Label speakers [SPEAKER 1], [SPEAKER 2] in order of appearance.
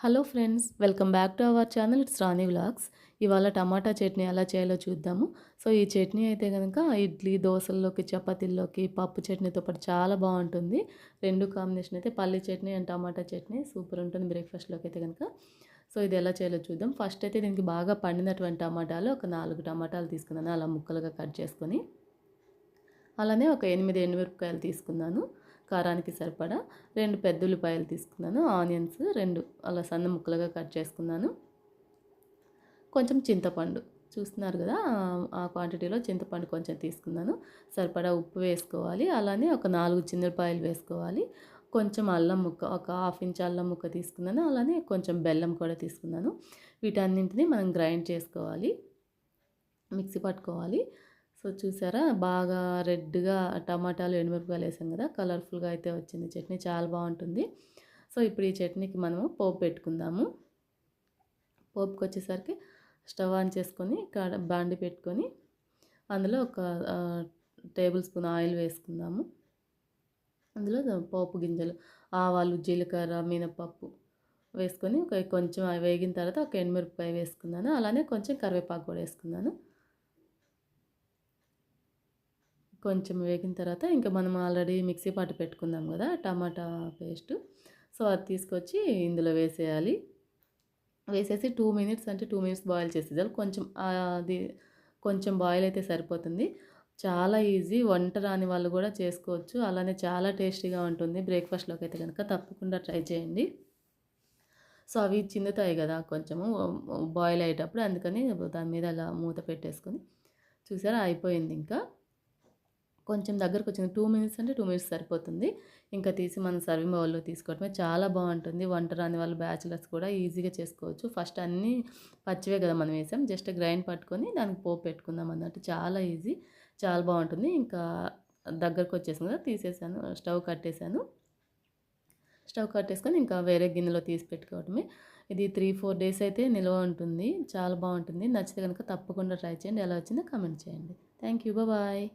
[SPEAKER 1] Hello friends welcome back to our channel. It's Rani vlogs. ఇవాళ టమాటా చట్నీ ఎలా చేయాలో చూద్దాము. సో ఈ చట్నీ అయితే కనుక ఇడ్లీ దోశల్లోకి చపాతీల్లోకి పప్పు చట్నీతో పాటు చాలా బాగుంటుంది. రెండు కాంబినేషన్ అయితే పల్లి chutney and tomato chutney. Super ఉంటుంది బ్రేక్ఫాస్ట్లోకి అయితే కనుక సో ఇది ఎలా చేయాలో చూద్దాం. ఫస్ట్ అయితే దీనికి బాగా పండినటువంటి టమాటాలు ఒక నాలుగు టమాటాలు తీసుకున్నాను. అలా ముక్కలుగా కట్ చేసుకొని. అలానే ఒక ఎనిమిది ఎండుమిరపకాయలు తీసుకున్నాను. కారానికి సరిపడా రెండు పెద్ద ఉల్లిపాయలు తీసుకున్నాను ఆనియన్స్ రెండు అలా సన్న ముక్కలుగా కట్ చేసుకున్నాను. కొంచెం చింతపండు చూస్తున్నారు కదా ఆ క్వాంటిటీలో చింతపండు కొంచెం తీసుకున్నాను. సరిపడా ఉప్పు వేసుకోవాలి అలానే ఒక నాలుగు చిన్నపాయలు వేసుకోవాలి. కొంచెం అల్లం ముక్క ఒక హాఫ్ ఇంచ్ అల్లం ముక్క తీసుకున్నాను అలానే కొంచెం బెల్లం కూడా తీసుకున్నాను. వీటన్నింటినీ మనం గ్రైండ్ చేసుకోవాలి మిక్సీ పట్టుకోవాలి. సో చూసారా? బాగా రెడ్గా టమాటాలు ఎండుమిరపకాయలు వేసాం కదా? కలర్ఫుల్గా అయితే వచ్చింది చట్నీ. చాలా బాగుంటుంది. సో ఇప్పుడు ఈ చట్నీకి మనము పోపు పెట్టుకుందాము. పోపుకి వచ్చేసరికి స్టవ్ ఆన్ చేసుకొని బాండి పెట్టుకొని అందులో ఒక టేబుల్ స్పూన్ ఆయిల్ వేసుకుందాము. అందులో పోపు గింజలు ఆవాలు జీలకర్ర మినపప్పు వేసుకొని ఒక కొంచెం వేగిన తర్వాత ఒక ఎండుమిరపకాయ వేసుకున్నాను అలానే కొంచెం కరివేపాకు కూడా వేసుకున్నాను కొంచెం వేగిన తర్వాత ఇంకా మనం ఆల్రెడీ మిక్సీ పాటు పెట్టుకుందాం కదా టమాటా పేస్ట్. సో అది తీసుకొచ్చి ఇందులో వేసేయాలి. వేసేసి టూ మినిట్స్ అంటే టూ మినిట్స్ బాయిల్ చేసేదాలి కొంచెం అది కొంచెం బాయిల్ అయితే సరిపోతుంది. చాలా ఈజీ వంట రాని వాళ్ళు కూడా చేసుకోవచ్చు. అలానే చాలా టేస్టీగా ఉంటుంది. బ్రేక్ఫాస్ట్లోకి అయితే కనుక తప్పకుండా ట్రై చేయండి. సో అవి చిందుతాయి కదా కొంచెము బాయిల్ అయ్యేటప్పుడు అందుకని దాని మీద అలా మూత పెట్టేసుకొని చూసారా? అయిపోయింది ఇంకా. కొంచెం దగ్గరకు వచ్చింది టూ మినిట్స్ అంటే టూ మినిట్స్ సరిపోతుంది. ఇంకా తీసి మనం సర్వింగ్ బౌల్లో తీసుకోవటమే చాలా బాగుంటుంది. వంట రాని వాళ్ళు బ్యాచిలర్స్ కూడా ఈజీగా చేసుకోవచ్చు. ఫస్ట్ అన్నీ పచ్చివే కదా మనం వేసాం. జస్ట్ గ్రైండ్ పట్టుకొని దానికి పోపు పెట్టుకుందాం అన్నట్టు. చాలా ఈజీ. చాలా బాగుంటుంది. ఇంకా దగ్గరకు వచ్చేసింది కదా తీసేసాను. స్టవ్ కట్టేశాను స్టవ్ కట్టేసుకొని ఇంకా వేరే గిన్నెలో తీసి పెట్టుకోవటమే ఇది త్రీ ఫోర్ డేస్ అయితే నిల్వ ఉంటుంది. చాలా బాగుంటుంది. నచ్చితే కనుక తప్పకుండా ట్రై చేయండి. ఎలా వచ్చిందో కమెంట్ చేయండి. Thank you. బాయ్.